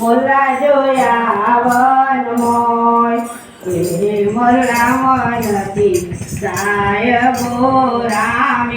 મોલા જોયા વનમોય એ મોરલા મનથી સાયબો રામ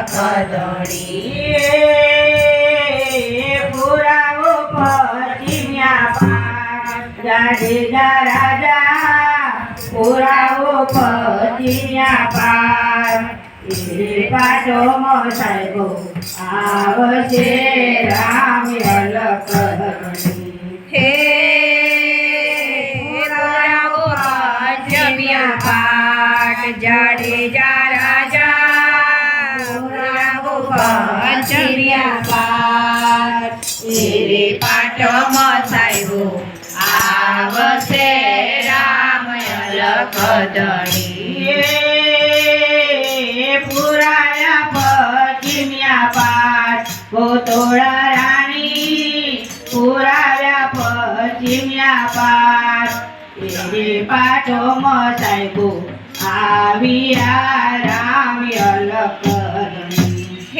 અલખ ધણી પુરાવો પશ્ચિમ્યા પાટ જાડેજા રાજા પુરાવો પશ્ચિમ્યા પાટ એ પાટો સાહેબો આવશે રામ અલક હે પુરાવો જમ્યા પાટ જાડેજા રાજા પુરાવો પાર એરે પાટો મસાયો આવશે રામ અલખ ધણી પુરાયા પશ્ચિમ્યા પાટ ગોતોળા રાણી પુરાવ્યા પશ્ચિમ્યા પાર એ પાટો મસાયબો આવ્યા રામ અલક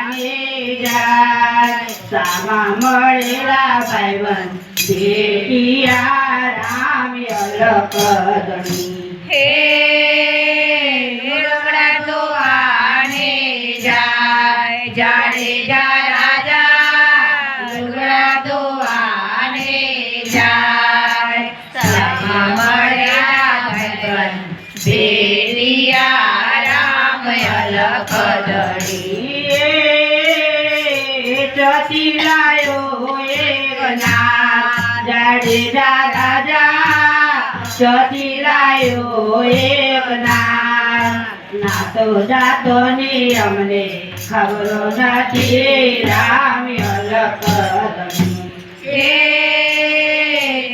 जाने जाने सामा मळेला पायवन भेटिया राम अलकदणी हे मुलकडा तो आने जाय. जाडे जा राजा. मुलकडा तो आने जाय. सामा मळेला पायवन भेटिया राम अलकदणी જાડેજા રાજા ચતી લાયો એક ના ના તો જાતો ની અમને ખબરો નથી રામ અલક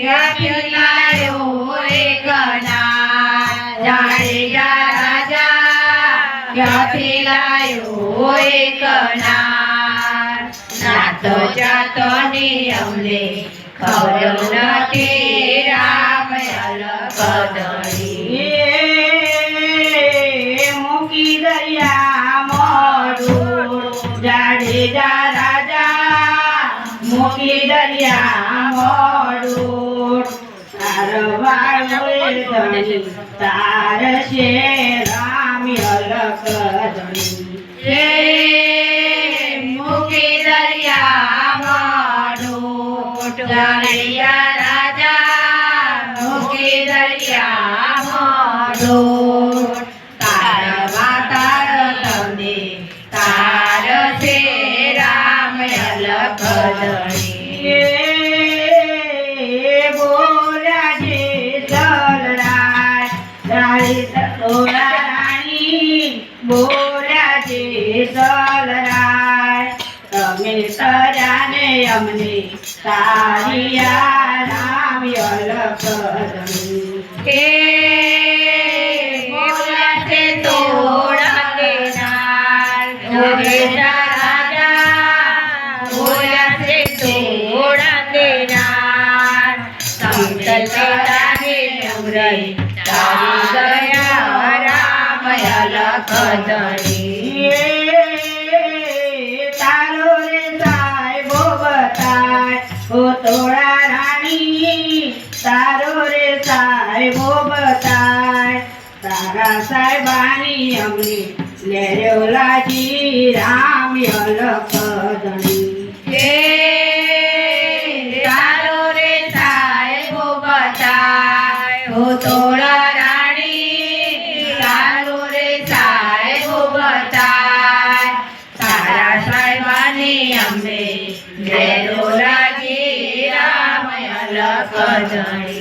ક્યાંથી લાયો એક ના જાડેજા રાજા ક્યાંથી લાયો એક નાતો જાતો ની અમને ખબર નથી રામ અલગ મૂકી દયા મોડું જાડેજા રાજા મૂકી દયા મોરું તાર છે રામ અલક ધણી જાડેયા રાજા મૂકી દરિયા મોઢું. તરાને અમને તારિયા રામ અલક ધણી હે બોલ્યા છે તોડા દેનાર જોડેજા રાજા બોલ્યા છે તોડા દેનાર સમતલ તારે નવરઈ તારી ગયા રામ અલખ ધણી તોડા રાણી તારો રે સાહેબો બતાય. તારા સાહેબાની અમને લેરો લાજી રામ ધણી હે તારો રે સાહેબો બતાય. હો તોડા રાણી તારો રે સાહેબો બતાય. ભવાની અંબે જય દોલાજી Bye, guys.